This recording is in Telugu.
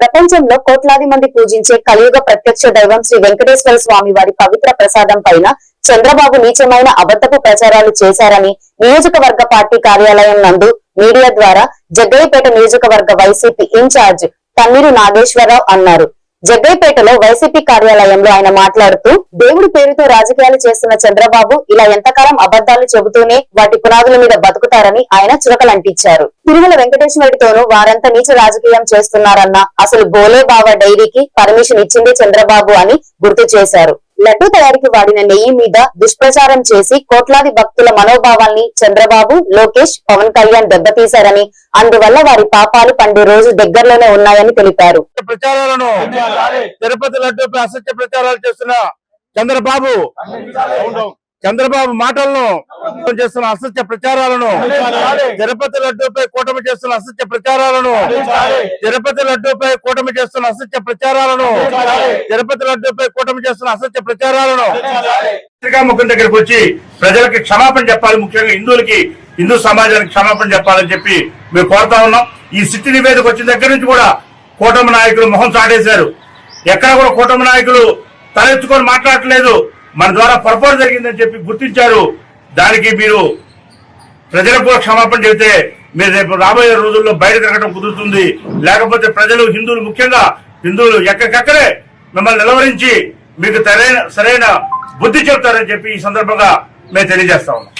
ప్రపంచంలో కోట్లాది మంది పూజించే కలియుగ ప్రత్యక్ష దైవం శ్రీ వెంకటేశ్వర స్వామి వారి పవిత్ర ప్రసాదం పైన చంద్రబాబు నీచమైన అబద్ధపు ప్రచారాలు చేశారని నియోజకవర్గ పార్టీ కార్యాలయం నందు మీడియా ద్వారా జగ్గయ్యపేట నియోజకవర్గ వైసీపీ ఇన్ఛార్జ్ తన్నీరు నాగేశ్వరరావు అన్నారు. జగ్గైపేటలో వైసీపీ కార్యాలయంలో ఆయన మాట్లాడుతూ దేవుడి పేరుతో రాజకీయాలు చేస్తున్న చంద్రబాబు ఇలా ఎంతకాలం అబద్దాలు చెబుతూనే వాటి పునాదుల మీద బతుకుతారని ఆయన చురకలంటించారు. తిరుమల వెంకటేశ్వరుడితోనూ వారంతా నీచ రాజకీయం చేస్తున్నారన్న అసలు బోలే బావ డైరీకి పర్మిషన్ ఇచ్చిందే చంద్రబాబు అని గుర్తు చేశారు. లడ్డు తయారీకి వాడిన నెయ్యి మీద దుష్ప్రచారం చేసి కోట్లాది భక్తుల మనోభావాల్ని చంద్రబాబు లోకేష్ పవన్ కళ్యాణ్ దెబ్బతీశారని. అందువల్ల వారి పాపాలు పండే రోజు దగ్గరలోనే ఉన్నాయని తెలిపారు. ప్రచారాలను తిరుపతి లడ్డూపై అసత్య ప్రచారాలు చేస్తున్న చంద్రబాబు చంద్రబాబు మాటలను చేస్తున్న అసత్య ప్రచారాలను తిరుపతి లడ్డూపై కూటమి చేస్తున్న అసత్య ప్రచారాలను తిరుపతి లడ్డూపై కూటమి చేస్తున్న అసత్య ప్రచారాలను తిరుపతి లడ్డూపై కూటమి చేస్తున్న అసత్య ప్రచారాలను పత్రికా దగ్గరకు దగ్గరికి వచ్చి ప్రజలకి క్షమాపణ చెప్పాలి ముఖ్యంగా హిందువులకి హిందూ సమాజానికి క్షమాపణ చెప్పాలని చెప్పి మేము కోరుతా ఉన్నాం. ఈ సిట్టి నివేదిక వచ్చిన దగ్గర నుంచి కూడా కూటమి నాయకులు మొహం చాటేశారు. ఎక్కడ కూడా కూటమి నాయకులు తలెత్తుకొని మాట్లాడట్లేదు. మన ద్వారా పొరపాటు జరిగిందని చెప్పి గుర్తించారు. దానికి మీరు ప్రజలకు క్షమాపణ చెబితే మీరు రేపు రాబోయే రోజుల్లో బయట తిరగడం కుదురుతుంది. లేకపోతే ప్రజలు హిందువులు ముఖ్యంగా హిందువులు ఎక్కడికక్కడే మిమ్మల్ని నిలవరించి మీకు సరైన సరైన బుద్ధి చెప్తారని చెప్పి ఈ సందర్భంగా మేము తెలియజేస్తా ఉన్నాం.